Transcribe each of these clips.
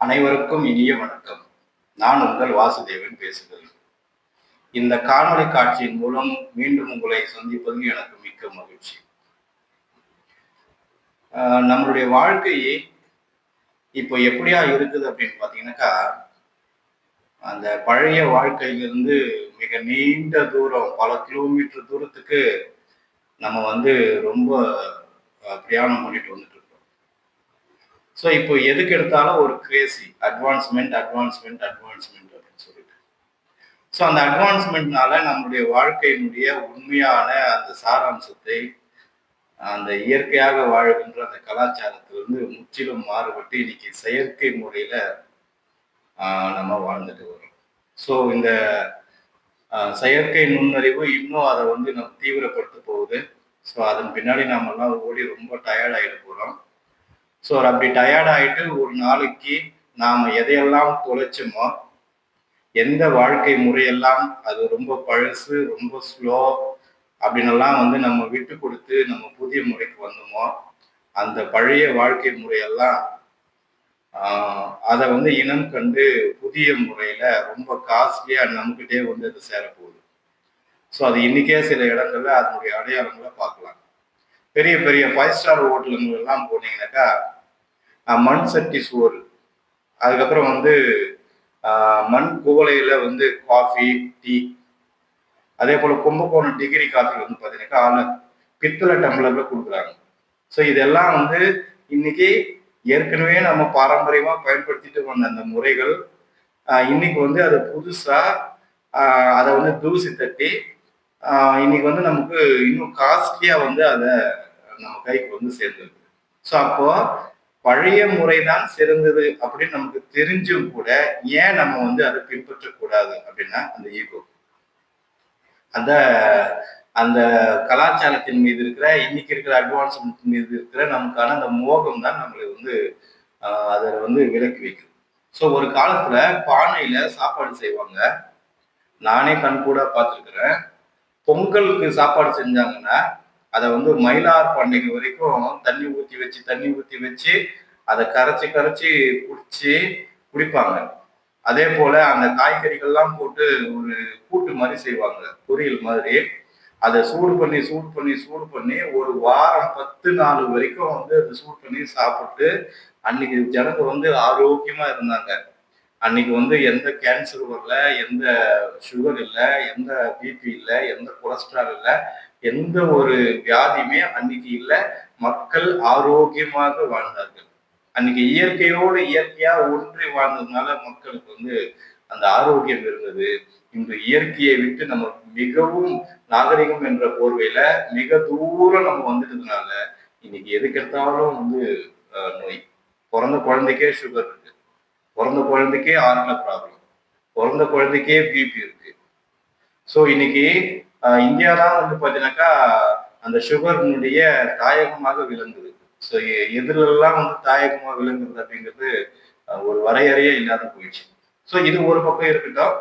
அனைவருக்கும் இனிய வணக்கம். நான் உங்கள் வாசுதேவன் பேசுகிறேன் இந்த காணொளி காட்சியின் மூலம் மீண்டும் உங்களை சந்திப்பது எனக்கு மிக்க மகிழ்ச்சி. ஆஹ் நம்மளுடைய வாழ்க்கையே இப்போ எப்படியா இருக்குது அப்படின்னு பார்த்தீங்கன்னாக்கா அந்த பழைய வாழ்க்கையிலிருந்து மிக நீண்ட தூரம் பல கிலோமீட்டர் தூரத்துக்கு நம்ம வந்து ரொம்ப பிரயாணம் பண்ணிட்டு வந்துட்டு இருக்கோம் ஸோ இப்போ எதுக்கு எடுத்தாலும் ஒரு கிரேசி அட்வான்ஸ்மெண்ட் அட்வான்ஸ்மெண்ட் அட்வான்ஸ்மெண்ட் அப்படின்னு சொல்லிட்டு. ஸோ அந்த அட்வான்ஸ்மெண்ட்னால நம்மளுடைய வாழ்க்கையினுடைய உண்மையான அந்த சாராம்சத்தை அந்த இயற்கையாக வாழ்கின்ற அந்த கலாச்சாரத்திலிருந்து முற்றிலும் மாறுபட்டு இன்னைக்கு செயற்கை முறையில நம்ம வாழ்ந்துட்டு வரோம் ஸோ இந்த செயற்கை நுண்ணறிவு இன்னும் அதை வந்து நம்ம தீவிரப்படுத்த போகுது. ஸோ அதன் பின்னாடி நாமெல்லாம் ஓடி ரொம்ப டயர்ட் ஆகிட போகிறோம் ஸோ அப்படி டயர்ட் ஆகிட்டு ஒரு நாளைக்கு நாம் எதையெல்லாம் தொலைச்சோமோ எந்த வாழ்க்கை முறையெல்லாம் அது ரொம்ப பழசு ரொம்ப ஸ்லோ அப்படின்னெல்லாம் வந்து நம்ம விட்டு கொடுத்து நம்ம புதிய முறைக்கு வந்தோமோ அந்த பழைய வாழ்க்கை முறையெல்லாம் அதை வந்து இனம் கண்டு புதிய முறையில ரொம்ப காஸ்ட்லியா நம்மகிட்டே வந்து அது சேரப்போகுது. ஸோ அது இன்னைக்கே சில இடங்கள்ல அதனுடைய அடையாளங்களை பார்க்கலாம். பெரிய பெரிய ஃபைவ் ஸ்டார் ஹோட்டலுங்க எல்லாம் போனீங்கன்னாக்கா மண் சட்டி சோறு. அதுக்கப்புறம் வந்து மண் குவளையில வந்து காஃபி டீ அதே போல கும்பகோணம் டிகிரி காஃபி வந்து பார்த்தீங்கன்னாக்கா ஆனால் பித்தளை டம்ளர்ல கொடுக்குறாங்க. ஸோ இதெல்லாம் வந்து இன்னைக்கு ஏற்கனவே நம்ம பாரம்பரியமாக பயன்படுத்திட்டு வந்த அந்த முறைகள் இன்னைக்கு வந்து அது புதுசாக அதை வந்து தூசி தட்டி இன்னைக்கு வந்து நமக்கு இன்னும் காஸ்ட்லியா வந்து அதை நம்ம கைக்கு வந்து சேர்ந்துருக்கு. ஸோ அப்போ பழைய முறை தான் சிறந்தது அப்படின்னு நமக்கு தெரிஞ்சும் கூட ஏன் நம்ம வந்து அதை பின்பற்றக்கூடாது அப்படின்னா அந்த ஈகோ அந்த அந்த கலாச்சாரத்தின் மீது இருக்கிற இன்னைக்கு இருக்கிற அட்வான்ஸ்மெண்ட் மீது இருக்கிற நமக்கான அந்த மோகம் தான் நம்மளை வந்து அதை வந்து விலக்கி வைக்குது. ஸோ ஒரு காலத்துல பானையில சாப்பாடு செய்வாங்க. நானே கண் கூட பார்த்துருக்குறேன். பொங்கலுக்கு சாப்பாடு செஞ்சாங்கன்னா அதை வந்து மயிலார் பண்டிகை வரைக்கும் தண்ணி ஊற்றி வச்சு தண்ணி ஊற்றி வச்சு அதை கரைச்சி கரைச்சி குடிச்சு குடிப்பாங்க. அதே போல அந்த காய்கறிகள்லாம் போட்டு ஒரு கூட்டு மாதிரி செய்வாங்க பொரியல் மாதிரி. அதை சூடு பண்ணி சூடு பண்ணி சூடு பண்ணி ஒரு வாரம் பத்து நாள் வரைக்கும் வந்து அதை சூடு பண்ணி சாப்பிட்டு அன்னைக்கு ஜனங்க வந்து ஆரோக்கியமா இருந்தாங்க. அன்னைக்கு வந்து எந்த கேன்சர் வரல எந்த சுகர் இல்லை எந்த பிபி இல்லை எந்த கொலஸ்ட்ரால் இல்லை எந்த ஒரு வியாதியுமே அன்னைக்கு இல்லை. மக்கள் ஆரோக்கியமாக வாழ்ந்தார்கள். அன்னைக்கு இயற்கையோடு இயற்கையா ஒன்றி வாழ்ந்ததுனால மக்களுக்கு வந்து அந்த ஆரோக்கியம் இருந்தது. இன்று இயற்கையை விட்டு நம்ம மிகவும் நாகரிகம் என்ற போர்வையில மிக தூரம் நம்ம வந்துட்டதுனால இன்னைக்கு எதுக்கெடுத்தாலும் வந்து நோய். பிறந்த குழந்தைக்கே சுகர் இருக்கு பிறந்த குழந்தைக்கே ஆர்ல ப்ராப்ளம் பிறந்த குழந்தைக்கே பிபி இருக்கு. ஸோ இன்னைக்கு அஹ், இந்தியா தான் வந்து பார்த்தீங்கன்னாக்கா அந்த சுகர்னுடைய தாயகமாக விளங்குது. ஸோ எதிரெல்லாம் வந்து தாயகமாக விளங்குறது அப்படிங்கிறது ஒரு வரையறையே இல்லாத போயிடுச்சு. ஸோ இது ஒரு பக்கம் இருக்கட்டும்.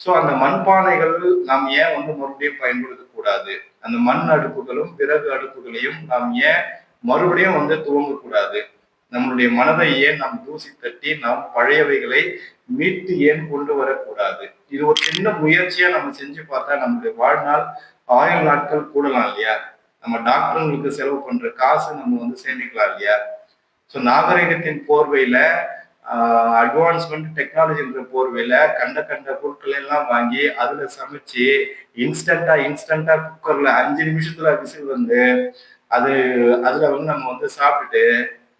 ஸோ அந்த மண்பானைகள் நாம் ஏன் வந்து மறுபடியும் பயன்படுத்தக்கூடாது அந்த மண் அடுப்புகளும் பிறகு அடுப்புகளையும் நாம் ஏன் மறுபடியும் வந்து துவங்கக்கூடாது நம்மளுடைய மனதை ஏன் நாம் தூசி தட்டி நாம் பழையவைகளை மீட்டு ஏன் கொண்டு வரக்கூடாது? இது ஒரு சின்ன முயற்சியா நம்ம செஞ்சு பார்த்தா நம்மளுடைய வாழ்நாள் ஆயுள் நாட்கள் கூடலாம் இல்லையா? நம்ம டாக்டருங்களுக்கு செலவு பண்ற காசு நம்ம வந்து சேமிக்கலாம் இல்லையா? ஸோ நாகரிகத்தின் போர்வையில அட்வான்ஸ்மெண்ட் டெக்னாலஜின்ற போர்வையில கண்ட கண்ட பொருட்கள் எல்லாம் வாங்கி அதுல சமைச்சு இன்ஸ்டண்டா இன்ஸ்டண்டா குக்கர்ல அஞ்சு நிமிஷத்துல விசில் வந்து அது அதுல வந்து நம்ம வந்து சாப்பிட்டுட்டு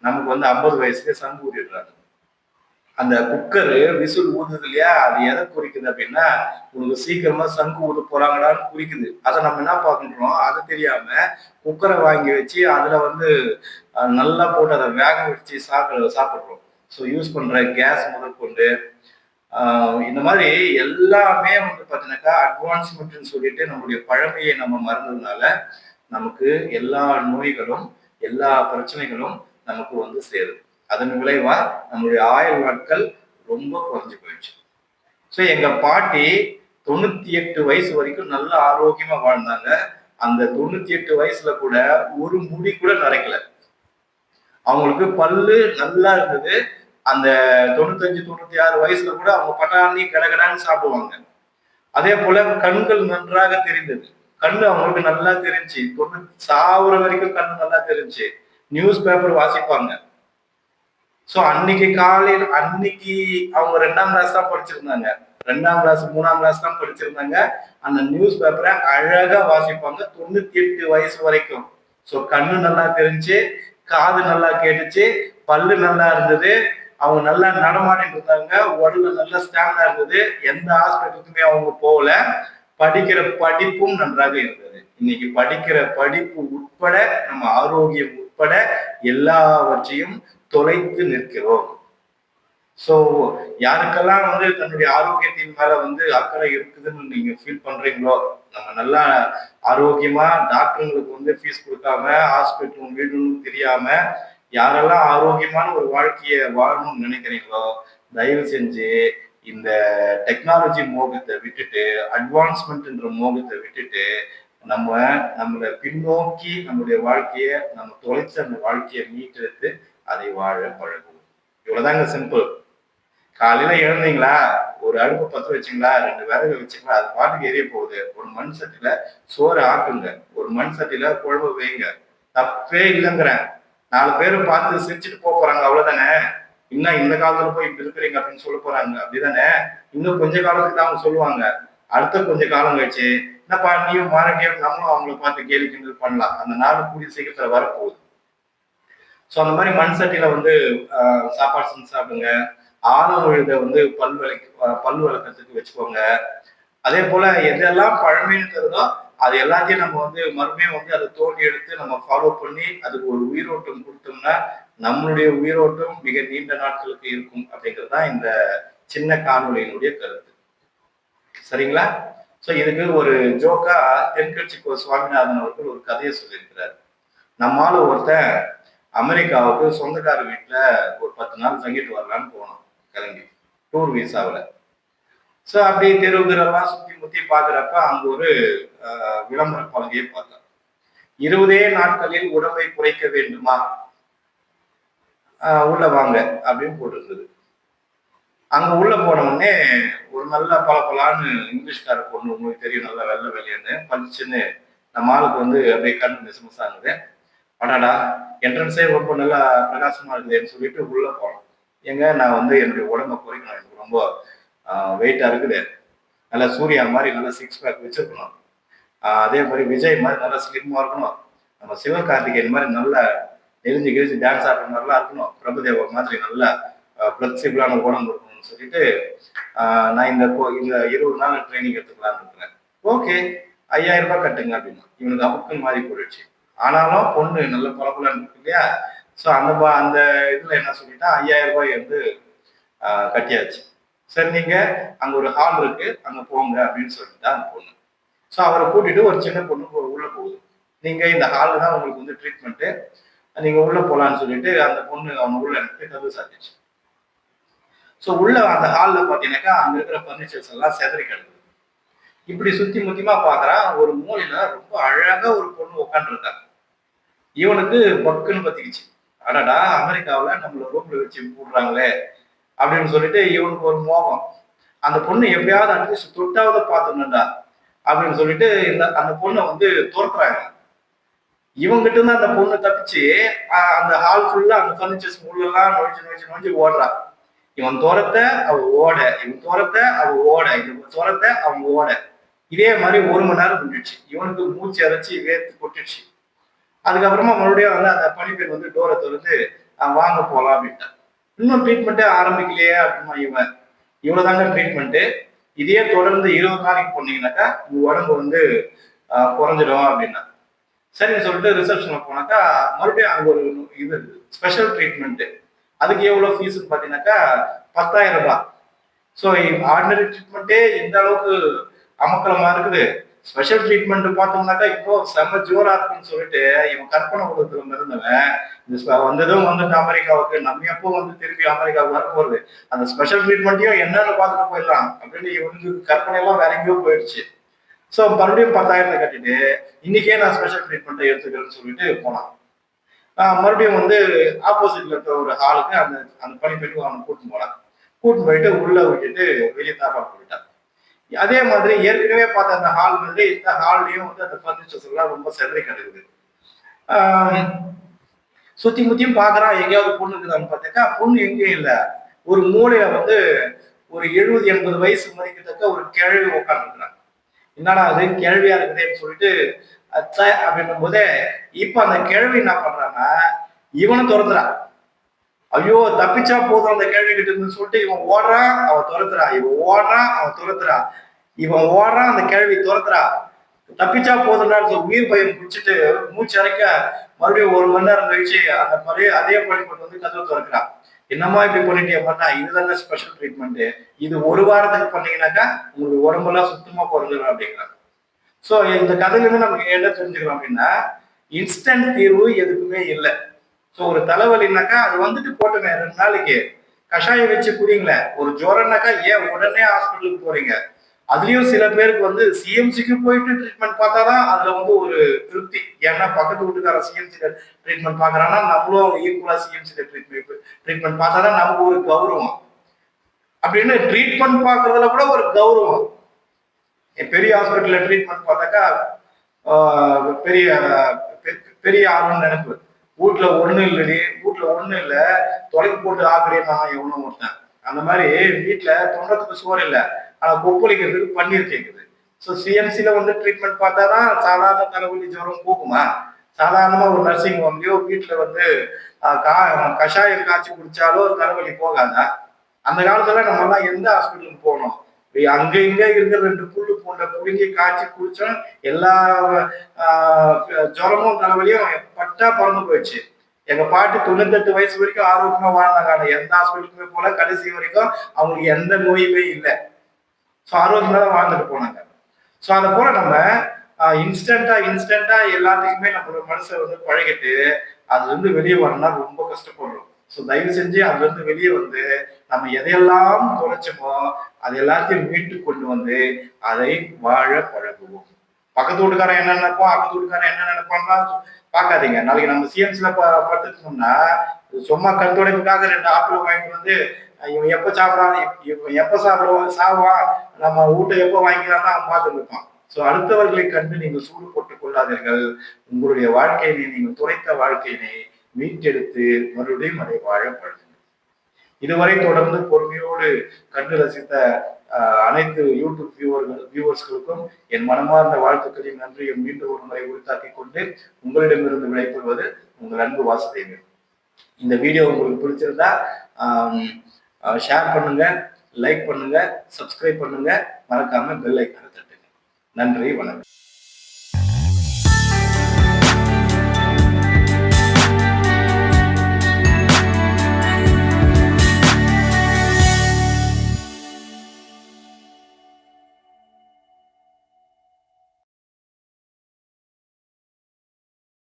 நமக்கு வந்து ஐம்பது வயசுக்கு சங்கு ஊறிடுறாங்க. அந்த குக்கரு விசில் ஊதுது இல்லையா? அது எதை குறிக்குது அப்படின்னா உனக்கு சீக்கிரமா சங்கு ஊத போறாங்களான்னு குறிக்குது. அதை நம்ம என்ன பார்க்கணும் அது தெரியாம குக்கரை வாங்கி வச்சு அதுல வந்து நல்லா போட்டு அதை வேக வச்சு சாப்பிட சாப்பிட்றோம். ஸோ யூஸ் பண்ற கேஸ் முதற்கொண்டு இந்த மாதிரி எல்லாமே வந்து பார்த்தீங்கன்னாக்கா அட்வான்ஸ்மெண்ட்னு சொல்லிட்டு நம்மளுடைய பழமையை நம்ம மறந்ததுனால நமக்கு எல்லா நோய்களும் எல்லா பிரச்சனைகளும் நமக்கு வந்து சேருது. அதன் விளைவா நம்மளுடைய ஆயுள் நாட்கள் ரொம்ப குறைஞ்சு போயிடுச்சு. ஸோ எங்க பாட்டி தொண்ணூத்தி எட்டு வயசு வரைக்கும் நல்ல ஆரோக்கியமா வாழ்ந்தாங்க. அந்த தொண்ணூத்தி எட்டு வயசுல கூட ஒரு முடி கூட நரைக்கல. அவங்களுக்கு பல்லு நல்லா இருந்தது. அந்த தொண்ணூத்தஞ்சு தொண்ணூத்தி ஆறு வயசுல கூட அவங்க பட்டாணி கடகடான்னு சாப்பிடுவாங்க. அதே போல கண்கள் நன்றாக தெரிந்தது. கண்ணு அவங்களுக்கு நல்லா தெரிஞ்சு. தொண்ணூத்தி சாவுற வரைக்கும் கண்ணு நல்லா தெரிஞ்சு. நியூஸ் பேப்பர் வாசிப்பாங்க. ஸோ அன்னைக்கு காலையில் அன்னைக்கு அவங்க ரெண்டாம் கிளாஸ் தான் படிச்சிருந்தாங்க. ரெண்டாம் கிளாஸ் மூணாம் கிளாஸ் தான் படிச்சிருந்தாங்க. அந்த நியூஸ் பேப்பரை அழகா வாசிப்பாங்க. தொண்ணூத்தி எட்டு வயசு வரைக்கும். ஸோ கண்ணு நல்லா தெரிஞ்சு காது நல்லா கேட்டுச்சு பல்லு நல்லா இருந்தது. அவங்க நல்லா நடமாடிட்டு இருந்தாங்க. உடம்பு நல்லா ஸ்டாமினா இருந்தது. எந்த ஹாஸ்பிட்டலுக்குமே அவங்க போகல. படிக்கிற படிப்பும் நன்றாக இருந்தது. இன்னைக்கு படிக்கிற படிப்பு உட்பட நம்ம ஆரோக்கியம் உட்பட எல்லாவற்றையும் தொலைத்து நிற்கிறோம். சோ யாருக்கெல்லாம் வந்து தன்னுடைய ஆரோக்கியத்தின் மேல வந்து அக்கறை இருக்குதுன்னு நீங்க ஃபீல் பண்றீங்களோ நம்ம நல்லா ஆரோக்கியமா டாக்டருங்களுக்கு வந்து ஃபீஸ் கொடுக்காம ஹாஸ்பிட்டலும் வீடுன்னு தெரியாம யாரெல்லாம் ஆரோக்கியமான ஒரு வாழ்க்கையை வாழணும்னு நினைக்கிறீங்களோ தயவு செஞ்சு இந்த டெக்னாலஜி மோகத்தை விட்டுட்டு அட்வான்ஸ்மெண்ட்ன்ற மோகத்தை விட்டுட்டு நம்ம நம்மளை பின்னோக்கி நம்மளுடைய வாழ்க்கையை நம்ம தொலைச்ச அந்த வாழ்க்கையை மீட்டெடுத்து அதை வாழ பழகுவோம். இவ்வளவுதாங்க சிம்பிள் காலையில எழுந்தீங்களா? ஒரு அடுப்பு பத்து வச்சுங்களா? ரெண்டு விறகு வச்சுங்களா? அது பாட்டுக்கு எரிய போகுது. ஒரு மண் சட்டில சோறு ஆக்குங்க. ஒரு மண் சட்டில குழம்பு வைங்க. தப்பே இல்லைங்கிறேன். நாலு பேரும் பார்த்து சிரிச்சுட்டு போக போறாங்க. அவ்வளவுதானே? இன்னும் இந்த காலத்துல போய் இப்படி இருக்கிறீங்க அப்படின்னு சொல்ல போறாங்க. அப்படிதானே? இன்னும் கொஞ்ச காலத்துக்கு தான் அவங்க சொல்லுவாங்க. அடுத்த கொஞ்சம் காலம் கழிச்சு என்னப்பா நீயும் மாறட்டியா நம்மளும் அவங்கள பார்த்து கேள்வி கிண்டல் பண்ணலாம். அந்த நாள் கூடிய சீக்கிரத்துல வரப்போகுது. ஸோ அந்த மாதிரி மண் சட்டியில வந்து ஆஹ், சாப்பாடு செஞ்சு சாப்பிடுங்க. ஆழம் விழுத வந்து பல் விளக்கு பல் வளர்க்கறதுக்கு வச்சுக்கோங்க. அதே போல எதெல்லாம் பழமைன்னு தருதோ அது எல்லாத்தையும் நம்ம வந்து மறுபடியும் வந்து அதை தோண்டி எடுத்து நம்ம ஃபாலோ பண்ணி அதுக்கு ஒரு உயிரோட்டம் கொடுத்தோம்னா நம்மளுடைய உயிரோட்டம் மிக நீண்ட நாட்களுக்கு இருக்கும் அப்படிங்கிறது தான் இந்த சின்ன காணொலியினுடைய கருத்து. சரிங்களா? சோ இதுக்கு ஒரு ஜோக்கா தென்கட்சி கோ சுவாமிநாதன் அவர்கள் ஒரு கதையை சொல்லியிருக்கிறார். நம்மால ஒருத்தன் அமெரிக்காவுக்கு சொந்தக்கார வீட்டில் ஒரு பத்து நாள் தங்கிட்டு வரலான்னு போனோம் கிளம்பி டூர் விசாவில் ஸோ அப்படி தெருவுகிறெல்லாம் சுத்தி முத்தி பார்க்குறப்ப அங்க ஒரு விளம்பர பலகையை பார்த்தோம் இருபதே நாட்களில் உடம்பை குறைக்க வேண்டுமா? ஆஹ், உள்ள வாங்க அப்படின்னு போட்டிருந்தது. அங்க உள்ள போன உடனே ஒரு நல்ல பளபளான்னு இங்கிலீஷ்கார பொண்ணு உங்களுக்கு தெரியும் நல்லா வெள்ளை வெளியேன்னு. பளிச்சுன்னு நம்ம ஆளுக்கு வந்து அப்படியே கண்ணு ஆகுது அடாடா என்ட்ரன்ஸே ரொம்ப நல்லா பிரகாசமா இருக்குதுன்னு சொல்லிட்டு உள்ள போனோம். எங்க நான் வந்து என்னுடைய உடம்ப குறைக்கணும். எனக்கு ரொம்ப வெயிட்டா இருக்குது. நல்லா சூர்யா மாதிரி நல்லா சிக்ஸ் பேக் வச்சிருக்கணும். அதே மாதிரி விஜய் மாதிரி நல்லா ஸ்லிம்மா இருக்கணும். நம்ம சிவகார்த்திகேயன் மாதிரி நல்லா நெறிஞ்சு கிழிஞ்சு டான்ஸ் ஆடுற மாதிரிலாம் இருக்கணும். பிரபுதேவா மாதிரி நல்லா ஃபிளெக்சிபிளான உடம்பு அப்படின்னு சொல்லிட்டு நான் இந்த கோ- இந்த இருபது நாள் ட்ரைனிங் எடுத்துக்கலாம்னு இருக்கிறேன் ஓகே ஐயாயிரம் ரூபாய் கட்டுங்க அப்படின்னா. இவனுக்கு அமுக்குன்னு மாதிரி போயிடுச்சு. ஆனாலும் பொண்ணு நல்ல பரபலன்னு இருக்கு இல்லையா? ஸோ அந்த அந்த இதில் என்ன சொல்லிட்டா ஐயாயிரம் ரூபாய் வந்து கட்டியாச்சு. சரி நீங்க அங்க ஒரு ஹால் இருக்கு அங்க போங்க அப்படின்னு சொல்லிட்டு அந்த பொண்ணு. ஸோ அவரை கூட்டிட்டு ஒரு சின்ன பொண்ணு உள்ள போகுது. நீங்க இந்த ஹாலில் தான் உங்களுக்கு வந்து ட்ரீட்மெண்ட்டு நீங்க உள்ள போலான்னு சொல்லிட்டு அந்த பொண்ணு அவங்க உள்ள எனக்கு கதவு சாத்திச்சு ஸோ உள்ள அந்த ஹாலில் பார்த்தீங்கன்னாக்கா அங்கே இருக்கிற ஃபர்னிச்சர்ஸ் எல்லாம் செதறி கிடக்குது. இப்படி சுத்தி முத்தியமா பார்க்குறான் ஒரு மூலையில ரொம்ப அழகா ஒரு பொண்ணு உட்காந்துருக்கா இவனுக்கு பக்குன்னு பத்திக்கிச்சு. அடடா அமெரிக்காவில் நம்மள ரூம்ல வச்சு போடுறாங்களே அப்படின்னு சொல்லிட்டு இவனுக்கு ஒரு மோகம். அந்த பொண்ணு எப்படியாவது அட்லீஸ்ட் தொட்டாவது பார்த்துடணும்டா அப்படின்னு சொல்லிட்டு இந்த அந்த பொண்ணை வந்து துரத்துறாங்க. இவங்கிட்ட இருந்து அந்த பொண்ணு தப்பிச்சு அந்த ஹால் ஃபுல்லா அந்த ஃபர்னிச்சர்ஸ் உள்ளெல்லாம் நொழிச்சு நொழிச்சு நொழிச்சு ஓடுறான் இவன் தோரத்தை அவ ஓட இவன் தோரத்தை அவ ஓட இவன் தோரத்தை அவன் ஓட. இதே மாதிரி ஒரு மணி நேரம் முடிஞ்சிச்சு இவனுக்கு மூச்சு அரைச்சி வேர்த்து கொட்டுச்சு அதுக்கப்புறமா மறுபடியும் வந்து அந்த பணிப்பெண் வந்து டோரை திறந்து வாங்க போகலாம் அப்படின்ட்டான். இன்னும் ட்ரீட்மெண்ட்டே ஆரம்பிக்கலையே அப்படின்னா இவன். இவ்வளவுதாங்க ட்ரீட்மெண்ட்டு இதே தொடர்ந்து இருபது நாளைக்கு போனீங்கன்னாக்கா உங்க உடம்பு வந்து குறைஞ்சிடும் அப்படின்னா சரின்னு சொல்லிட்டு ரிசப்ஷனில் போனாக்கா மறுபடியும் அங்கே ஒரு இது ஸ்பெஷல் ட்ரீட்மெண்ட்டு அதுக்கு எவ்வளவு ஃபீஸ் பார்த்தீங்கன்னாக்கா பத்தாயிரம் ரூபாய். ஸோ ஆர்டினரி ட்ரீட்மெண்ட்டே எந்த அளவுக்கு அமக்கலமா இருக்குது? ஸ்பெஷல் ட்ரீட்மெண்ட் பார்த்தோம்னாக்கா இப்போ செம்ம ஜோரா இருக்குன்னு சொல்லிட்டு இவன் கற்பனை உலகத்துல இருந்தவன் இந்த வந்ததும் வந்துட்டு அமெரிக்காவுக்கு நம்ம எப்போ வந்து திருப்பி அமெரிக்காவுக்கு வர போறது? அந்த ஸ்பெஷல் ட்ரீட்மெண்ட்டையும் என்னன்னு பார்த்துட்டு போயிடலாம் அப்படின்னு இவனுக்கு கற்பனை எல்லாம் வேற எங்கேயோ போயிடுச்சு. ஸோ மறுபடியும் பத்தாயிரத்தை கட்டிட்டு இன்னைக்கே நான் ஸ்பெஷல் ட்ரீட்மெண்ட்டை எடுத்துக்கிறேன்னு சொல்லிட்டு போனான். மறுபடியும் வந்து ஆப்போசிட்ல இருக்கிற ஒரு ஹாலுக்கு அந்த அந்த பணிப்பெண்ணு அவனை கூட்டின்னு போனான். கூட்டின்னு போயிட்டு உள்ள விட்டுட்டு வெளியே தாப்பாடு போயிட்டான். அதே மாதிரி ஏற்கனவே பார்த்த அந்த ஹால் மாதிரி இந்த ஹால்லையும் வந்து அந்த பர்னிச்சர்ஸ் எல்லாம் ரொம்ப செதறி கிடக்குது. சுத்தி முத்தியும் பாக்குறான் எங்கேயாவது பொண்ணு இருக்குதான்னு பார்த்தாக்கா பொண்ணு எங்கேயும் இல்லை. ஒரு மூலையில வந்து ஒரு எழுபது எண்பது வயசு மதிக்கத்தக்க ஒரு கிழவி உட்காந்துருக்குறாங்க என்னடா அது கிழவியா இருக்குதேன்னு சொல்லிட்டு அச்சா அப்படின்னும் போதே இப்ப அந்த கேள்வி என்ன பண்றான்னா இவனும் துரத்துறான் ஐயோ தப்பிச்சா போதும் அந்த கேள்வி கிட்ட சொல்லிட்டு இவன் ஓடுறான் அவன் துரத்துறா. இவன் ஓடுறான் அவன் துரத்துறா. இவன் ஓடுறான் அந்த கேள்வி துரத்துறா. தப்பிச்சா போதும்டான்னு சொல்லி உயிர் பயம் பிடிச்சிட்டு மூச்சு அரைக்க மறுபடியும் ஒரு மணி நேரம் கழிச்சு அந்த மாதிரி அதே பணி கொண்டு வந்து கதவு திறக்கிறான் என்னம்மா இப்படி பண்ணிட்டே பண்ணா இதுதான் ஸ்பெஷல் ட்ரீட்மெண்ட் இது ஒரு வாரத்துக்கு பண்ணீங்கன்னாக்கா உங்களுக்கு உடம்பெல்லாம் சுத்தமா குறைஞ்சிடும் அப்படிங்கிறாங்க ஸோ இந்த கதையிலேருந்து நமக்கு என்ன தெரிஞ்சுக்கிறோம் அப்படின்னா இன்ஸ்டன்ட் தீர்வு எதுக்குமே இல்லை. ஸோ ஒரு தலைவலினாக்கா அது வந்துட்டு போட்டுங்க ரெண்டு நாளைக்கு. கஷாயம் வச்சு குடிங்களேன் ஒரு ஜோரம்னாக்கா ஏன் உடனே ஹாஸ்பிட்டலுக்கு போறீங்க? அதுலயும் சில பேருக்கு வந்து சிஎம்சிக்கு போயிட்டு ட்ரீட்மெண்ட் பார்த்தாதான் அதுல வந்து ஒரு திருப்தி. ஏன்னா பக்கத்து வீட்டுக்கார சிஎம்சியில ட்ரீட்மெண்ட் பாக்குறான்னா நம்மளும் ஈக்குவலா சிஎம்சில ட்ரீட்மெண்ட் ட்ரீட்மெண்ட் பார்த்தாதான் நமக்கு ஒரு கௌரவம். அப்படின்னு ட்ரீட்மெண்ட் பார்க்கறதுல கூட ஒரு கௌரவம். பெரிய ஹாஸ்பிட்டல்ல ட்ரீட்மெண்ட் பார்த்தாக்கா பெரிய பெ- பெரிய ஆளுன்னு நினைப்பு. வீட்டுல ஒண்ணு இல்லடி வீட்டுல ஒண்ணு இல்ல. தொலைக்கு போட்டு ஆக்குறேன் எவ்வளோ ஒருத்தன் அந்த மாதிரி வீட்டுல தொண்டத்துக்கு சோறு இல்ல. ஆனா கொப்பளிக்கிறதுக்கு பன்னீர் கேக்குது. ஸோ சிஎம்சில வந்து ட்ரீட்மெண்ட் பார்த்தாதான் சாதாரண தலைவலி ஜுரம் போகுமா? சாதாரணமா ஒரு நர்சிங் ஹோம்லயோ வீட்டுல வந்து கா- கஷாயம் காய்ச்சி குடிச்சாலோ தலைவலி போகாதா? அந்த காலத்துல நம்ம எல்லாம் எந்த ஹாஸ்பிட்டலுக்கு போனோம்? அங்க இங்க இருக்கிற ரெண்டு புல்லு பூண்டை புடுங்கி காய்ச்சி குடிச்சா எல்லா ஜுரமும் தலைவலியும் பட்டா பறந்து போயிடுச்சு. எங்க பாட்டி தொண்ணூத்தெட்டு வயசு வரைக்கும் ஆரோக்கியமா வாழ்ந்தாங்க எந்த ஹாஸ்பிட்டலுக்குமே போல கடைசி வரைக்கும் அவங்களுக்கு எந்த நோயுமே இல்லை. ஸோ ஆரோக்கியமா தான் வாழ்ந்துட்டு போனாங்க. ஸோ அதை போல நம்ம இன்ஸ்டண்டா இன்ஸ்டண்டா எல்லாத்துக்குமே நம்மளோட மனசை வந்து பழகிட்டு அதுல இருந்து வெளியே வரணும்னா ரொம்ப கஷ்டப்படுறோம். ஸோ தயவு செஞ்சு அதுலேருந்து வெளியே வந்து நம்ம எதையெல்லாம் குறைச்சோமோ அது எல்லாத்தையும் மீட்டு கொண்டு வந்து அதை வாழ பழகுவோம். பக்கத்து வீட்டுக்காரன் என்ன நினைப்போம் அக்கத்து வீட்டுக்காரன் என்ன நினைப்பான்னா பார்க்காதீங்க. நாளைக்கு நம்ம சிஎம்சில பார்த்துக்கணும்னா சும்மா கருத்துடைப்புக்காக ரெண்டு ஆப்பிள் வாங்கிட்டு வந்து இவன் எப்போ சாப்பிட்றான்? இவன் எப்ப சாப்பிடுவான்? நம்ம வீட்டை எப்போ வாங்கிக்கலாம் தான் பார்த்துட்டு இருப்பான். ஸோ அடுத்தவர்களை கண்டு நீங்கள் சூடு போட்டுக் கொள்ளாதீர்கள். உங்களுடைய வாழ்க்கையினை நீங்கள் துடைத்த வாழ்க்கையினை மீட்டெடுத்து மறுபடியும் அதை வாழப்படுது இதுவரை தொடர்ந்து பொறுமையோடு கண்டு ரசித்த அனைத்து யூடியூப் வியூவர்கள் வியூவர்ஸ்களுக்கும் என் மனமார்ந்த வாழ்த்துக்களின் நன்றியும் மீண்டும் ஒரு முறை உரித்தாக்கிக் கொண்டு உங்களிடமிருந்து விடைபெறுவது உங்கள் அன்பு வாசுதேவி. இந்த வீடியோ உங்களுக்கு பிடிச்சிருந்தா ஷேர் பண்ணுங்க லைக் பண்ணுங்க சப்ஸ்கிரைப் பண்ணுங்க. மறக்காம பெல் ஐக்கான தட்டுங்க. நன்றி வணக்கம்.